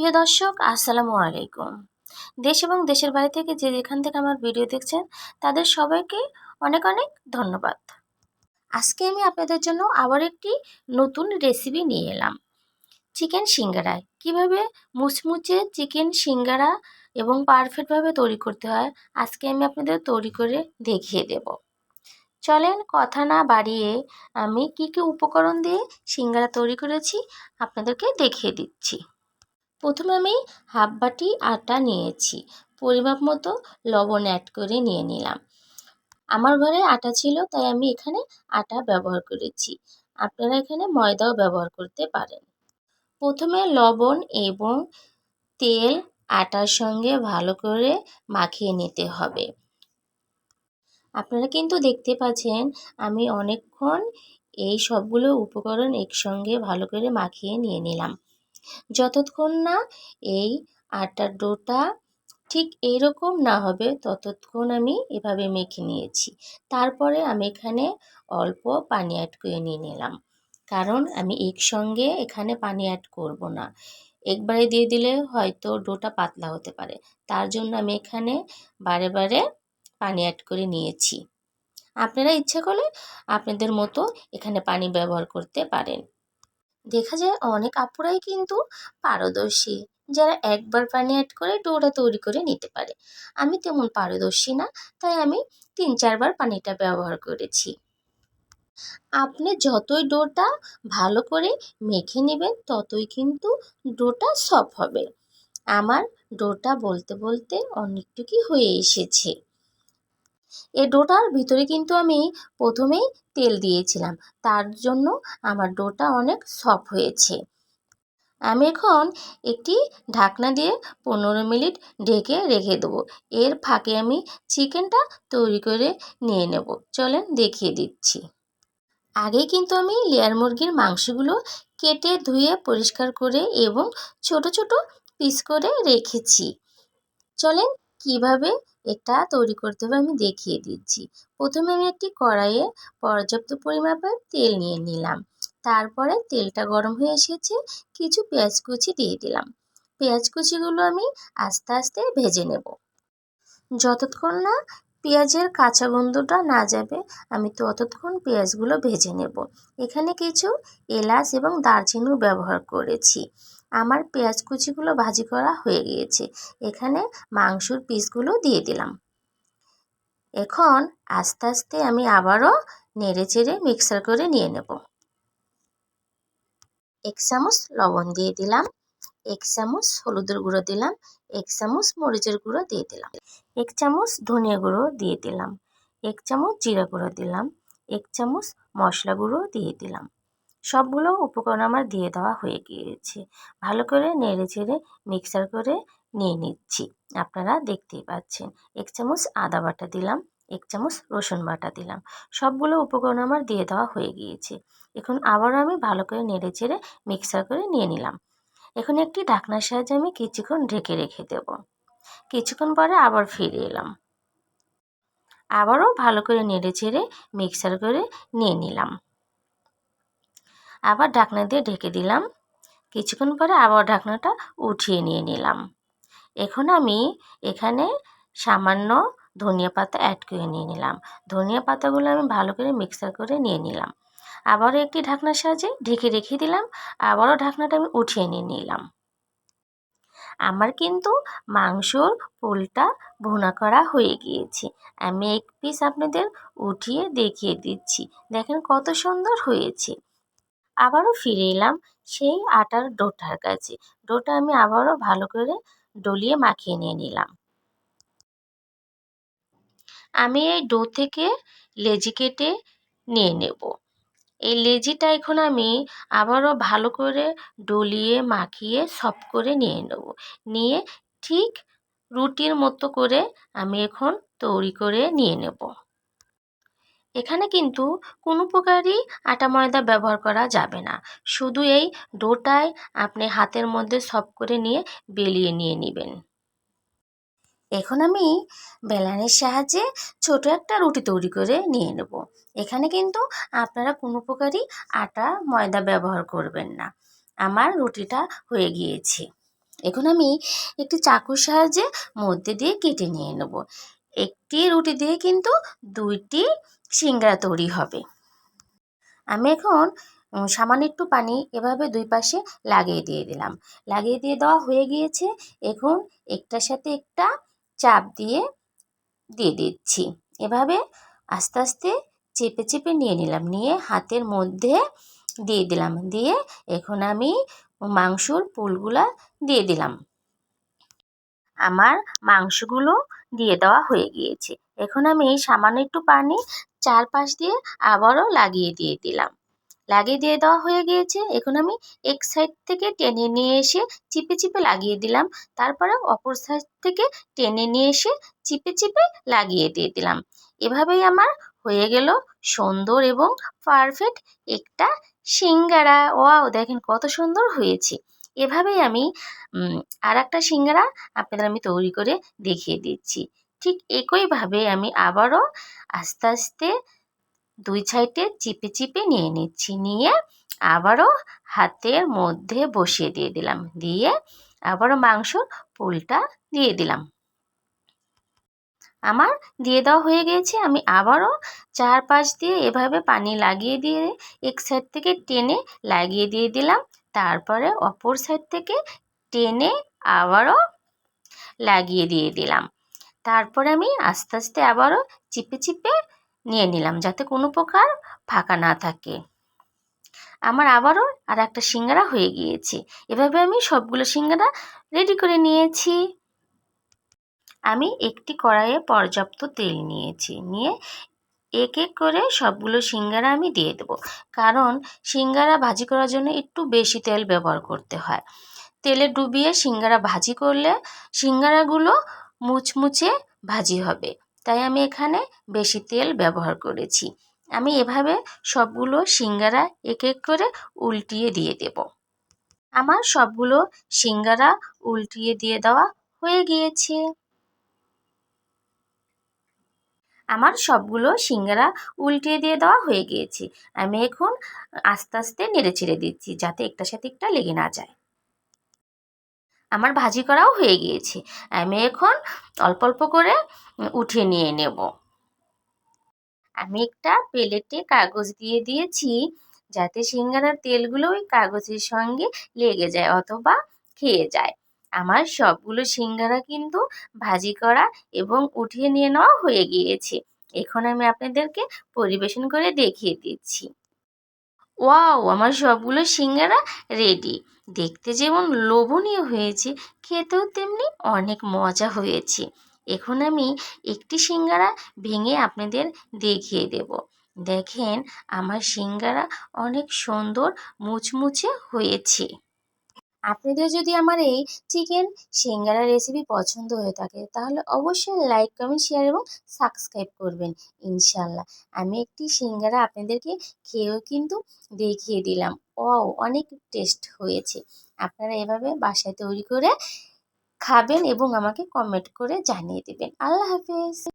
প্রিয় দর্শক, আসসালামু আলাইকুম। দেশ এবং দেশের বাইরে থেকে যে যেখান থেকে আমার ভিডিও দেখছেন, তাদের সবাইকে অনেক অনেক ধন্যবাদ। আজকে আমি আপনাদের জন্য আবার একটি নতুন রেসিপি নিয়ে এলাম। চিকেন সিঙ্গারা। কীভাবে মুচমুচে চিকেন সিঙ্গারা এবং পারফেক্টভাবে তৈরি করতে হয়, আজকে আমি আপনাদের তৈরি করে দেখিয়ে দেব। চলেন কথা না বাড়িয়ে আমি কি কি উপকরণ দিয়ে সিঙ্গারা তৈরি করেছি, আপনাদেরকে দেখিয়ে দিচ্ছি। প্রথমে আমি হাফ বাটি আটা নিয়েছি। পরিমাপ মতো লবণ অ্যাড করে নিয়ে নিলাম। আমার ঘরে আটা ছিল, তাই আমি এখানে আটা ব্যবহার করেছি। আপনারা এখানে ময়দাও ব্যবহার করতে পারেন। প্রথমে লবণ এবং তেল আটার সঙ্গে ভালো করে মাখিয়ে নিতে হবে। আপনারা কিন্তু দেখতে পাচ্ছেন, আমি অনেকক্ষণ এই সবগুলো উপকরণ একসঙ্গে ভালো করে মাখিয়ে নিয়ে নিলাম। যতক্ষণ না এই আটার ডোটা ঠিক এইরকম না হবে, ততক্ষণ আমি এভাবে মেখে নিয়েছি। তারপরে আমি এখানে অল্প পানি অ্যাড করে নিয়ে নিলাম। কারণ আমি একসঙ্গে এখানে পানি অ্যাড করব না। একবারে দিয়ে দিলে হয়তো ডোটা পাতলা হতে পারে। তার জন্য আমি এখানে বারে বারে পানি অ্যাড করে নিয়েছি। আপনারা ইচ্ছে করলে আপনাদের মতো এখানে পানি ব্যবহার করতে পারেন। দেখা যায় অনেক আপুরাই কিন্তু পারদর্শী, যারা একবার পানি অ্যাড করে ডোটা তৈরি করে নিতে পারে। আমি তেমন পারদর্শী না, তাই আমি তিন চারবার পানিটা ব্যবহার করেছি। আপনি যতই ডোটা ভালো করে মেখে নেবেন, ততই কিন্তু ডোটা সফট হবে। আমার ডোটা বলতে বলতে অনেকটুকুই হয়ে এসেছে। এই ডোটার ভিতরে কিন্তু আমি প্রথমেই তেল দিয়েছিলাম। তার জন্য আমার ডোটা অনেক সফট হয়েছে। আমি এখন একটি ঢাকনা দিয়ে পনেরো মিনিট ঢেকে রেখে দেবো। এর ফাঁকে আমি চিকেনটা তৈরি করে নিয়ে নেব। চলেন দেখিয়ে দিচ্ছি। আগে কিন্তু আমি লেয়ার মুরগির মাংসগুলো কেটে ধুয়ে পরিষ্কার করে এবং ছোট ছোট পিস করে রেখেছি। চলেন কীভাবে এটা তৈরি করতে হবে, আমি দেখিয়ে দিচ্ছি। প্রথমে আমি একটি কড়াইয়ে পর্যাপ্ত পরিমাপে তেল নিয়ে নিলাম। তারপরে তেলটা গরম হয়ে এসেছে, কিছু পেঁয়াজ কুচি দিয়ে দিলাম। পেঁয়াজ কুচিগুলো আমি আস্তে আস্তে ভেজে নেব। যতক্ষণ না পেঁয়াজের কাঁচা গন্ধটা না যাবে, আমি ততক্ষণ পেঁয়াজগুলো ভেজে নেব। এখানে কিছু এলাচ এবং দারচিনিও ব্যবহার করেছি। আমার পেঁয়াজ কুচিগুলো ভাজি করা হয়ে গিয়েছে। এখানে মাংসর পিসগুলো দিয়ে দিলাম। এখন আস্তে আস্তে আমি আবারও নেড়ে চেড়ে মিক্সার করে নিয়ে নেব। এক চামচ লবণ দিয়ে দিলাম। এক চামচ হলুদের গুঁড়ো দিলাম। এক চামচ মরিচের গুঁড়ো দিয়ে দিলাম। এক চামচ ধনিয়া গুঁড়ো দিয়ে দিলাম। এক চামচ জিরা গুঁড়ো দিলাম। এক চামচ মশলা গুঁড়ো দিয়ে দিলাম। সবগুলো উপকরণ আমার দিয়ে দেওয়া হয়ে গিয়েছে। ভালো করে নেড়ে চেড়ে মিক্সার করে নিয়ে নিচ্ছি। আপনারা দেখতেই পাচ্ছেন, এক চামচ আদা বাটা দিলাম, এক চামচ রসুন বাটা দিলাম। সবগুলো উপকরণ আমার দিয়ে দেওয়া হয়ে গিয়েছে। এখন আবারও আমি ভালো করে নেড়ে চেড়ে মিক্সার করে নিয়ে নিলাম। এখন একটি ঢাকনার সাহায্যে আমি কিছুক্ষণ ঢেকে রেখে দেব। কিছুক্ষণ পরে আবার ফিরে এলাম। আবারও ভালো করে নেড়ে চেড়ে মিক্সার করে নিয়ে নিলাম। আবার ঢাকনা দিয়ে ঢেকে দিলাম। কিছুক্ষণ পরে আবার ঢাকনাটা উঠিয়ে নিয়ে নিলাম। এখন আমি এখানে সামান্য ধনিয়া পাতা অ্যাড করে নিয়ে নিলাম। ধনিয়া পাতাগুলো আমি ভালো করে মিক্সার করে নিয়ে নিলাম। আবারও একটি ঢাকনার সাহায্যে ঢেকে রেখে দিলাম। আবারও ঢাকনাটা আমি উঠিয়ে নিয়ে নিলাম। আমার কিন্তু মাংসর পোলটা ভুনা করা হয়ে গিয়েছে। আমি এক পিস আপনাদের উঠিয়ে দেখিয়ে দিচ্ছি। দেখেন কত সুন্দর হয়েছে। আবারও ফিরে এলাম সেই আটার ডোটার কাছে। ডোটা আমি আবারও ভালো করে ডলিয়ে মাখিয়ে নিয়ে নিলাম। আমি এই ডো থেকে লেজি কেটে নিয়ে নেব। এই লেজিটা এখন আমি আবারও ভালো করে ডলিয়ে, মাখিয়ে, সব করে নিয়ে নেব। নিয়ে ঠিক রুটির মতো করে আমি এখন তৈরি করে নিয়ে নেব। এখানে কিন্তু কোনো প্রকারই আটা ময়দা ব্যবহার করা যাবে না। শুধু এই ডোটায় আপনি হাতের মধ্যে সব করে নিয়ে বেলিয়ে নিয়ে নেবেন। এখন আমি বেলানের সাহায্যে ছোট একটা রুটি তৈরি করে নিয়ে নেব। এখানে কিন্তু আপনারা কোনো প্রকারই আটা ময়দা ব্যবহার করবেন না। আমার রুটিটা হয়ে গিয়েছে। এখন আমি একটি চাকুর সাহায্যে মধ্যে দিয়ে কেটে নিয়ে নেব। একটি রুটি দিয়ে কিন্তু দুইটি সিঙ্গারা তৈরি হবে। আমি এখন সামান্য একটু পানি এভাবে দুই পাশে লাগিয়ে দিয়ে দিলাম। লাগিয়ে দিয়ে দেওয়া হয়ে গিয়েছে। এখন একটার সাথে একটা চাপ দিয়ে দিয়ে দিচ্ছি। এভাবে আস্তে আস্তে চেপে চেপে নিয়ে নিলাম। নিয়ে হাতের মধ্যে দিয়ে দিলাম। দিয়ে এখন আমি মাংসর পুলগুলা দিয়ে দিলাম। আমার মাংসগুলো দিয়ে দেওয়া হয়ে গিয়েছে। এখন আমি এই সামান্য একটু পানি চারপাশ দিয়ে আবারও লাগিয়ে দিয়ে দিলাম। লাগিয়ে দিয়ে দেওয়া হয়ে গিয়েছে। এখন আমি এক সাইড থেকে টেনে নিয়ে এসে চিপে চিপে লাগিয়ে দিলাম। তারপরে অপর সাইড থেকে টেনে নিয়ে এসে চিপে চিপে লাগিয়ে দিয়ে দিলাম। এভাবেই আমার হয়ে গেল সুন্দর এবং পারফেক্ট একটা সিঙ্গারা। ওয়াও, দেখেন কত সুন্দর হয়েছে। এভাবেই আমি আর একটা সিঙ্গারা আপনাদের আমি তৈরি করে দেখিয়ে দিচ্ছি। ঠিক একইভাবে আমি আবারও আস্তে আস্তে দুই সাইডে চিপে চিপে নিয়ে নিচ্ছি। নিয়ে আবারও হাতের মধ্যে বসিয়ে দিয়ে দিলাম। দিয়ে আবারও মাংস পুলটা দিয়ে দিলাম। আমার দিয়ে দেওয়া হয়ে গিয়েছে। আমি আবারও চার চারপাশ দিয়ে এভাবে পানি লাগিয়ে দিয়ে এক সাইড থেকে টেনে লাগিয়ে দিয়ে দিলাম। তারপরে অপর সাইড থেকে টেনে আবারও লাগিয়ে দিয়ে দিলাম। তারপরে আমি আস্তে আস্তে আবারও চিপে চিপে নিয়ে নিলাম যাতে কোনো প্রকার ফাঁকা না থাকে। আমার আবারও আর একটা সিঙ্গারা হয়ে গিয়েছে। এভাবে আমি সবগুলো সিঙ্গারা রেডি করে নিয়েছি। আমি একটি কড়াইয়ে পর্যাপ্ত তেল নিয়েছি। নিয়ে এক এক করে সবগুলো সিঙ্গারা আমি দিয়ে দেবো। কারণ সিঙ্গারা ভাজি করার জন্য একটু বেশি তেল ব্যবহার করতে হয়। তেলে ডুবিয়ে সিঙ্গারা ভাজি করলে সিঙ্গারাগুলো মুচমুচে ভাজি হবে। তাই আমি এখানে বেশি তেল ব্যবহার করেছি। আমি এভাবে সবগুলো সিঙ্গারা এক এক করে উল্টিয়ে দিয়ে দেব। আমার সবগুলো সিঙ্গারা উল্টিয়ে দিয়ে দেওয়া হয়ে গিয়েছে। আমার সবগুলো সিঙ্গারা উল্টিয়ে দিয়ে দেওয়া হয়ে গিয়েছে। আমি এখন আস্তে আস্তে নেড়ে ছেড়ে দিচ্ছি যাতে একটার সাথে একটা লেগে না যায়। আমার ভাজি করাও হয়ে গিয়েছে। আমি এখন অল্প অল্প করে উঠে নিয়ে নেব। আমি একটা প্লেটে কাগজ দিয়ে দিয়েছি যাতে সিঙ্গারার তেলগুলো ওই কাগজের সঙ্গে লেগে যায় অথবা খেয়ে যায়। আমার সবগুলো সিঙ্গারা কিন্তু ভাজি করা এবং উঠিয়ে নিয়ে নেওয়া হয়ে গিয়েছে। এখন আমি আপনাদেরকে পরিবেশন করে দেখিয়ে দিচ্ছি। ওয়াও! আমার সবগুলো সিঙ্গারা রেডি। দেখতে যেমন লোভনীয় হয়েছে, খেতেও তেমনি অনেক মজা হয়েছে। এখন আমি একটি সিঙ্গারা ভেঙে আপনাদের দেখিয়ে দেব। দেখেন, আমার সিঙ্গারা অনেক সুন্দর মুচমুচে হয়েছে। আপনাদের যদি আমার এই চিকেন সিঙ্গারা রেসিপি পছন্দ হয়ে থাকে, তাহলে অবশ্যই লাইক কমেন্ট শেয়ার এবং সাবস্ক্রাইব করবেন ইনশাল্লাহ আমি একটি সিঙ্গারা আপনাদেরকে খেয়েও কিন্তু দেখিয়ে দিলাম। ও অনেক টেস্ট হয়েছে। আপনারা এভাবে বাসায় তৈরি করে খাবেন এবং আমাকে কমেন্ট করে জানিয়ে দেবেন। আল্লাহ হাফেজ।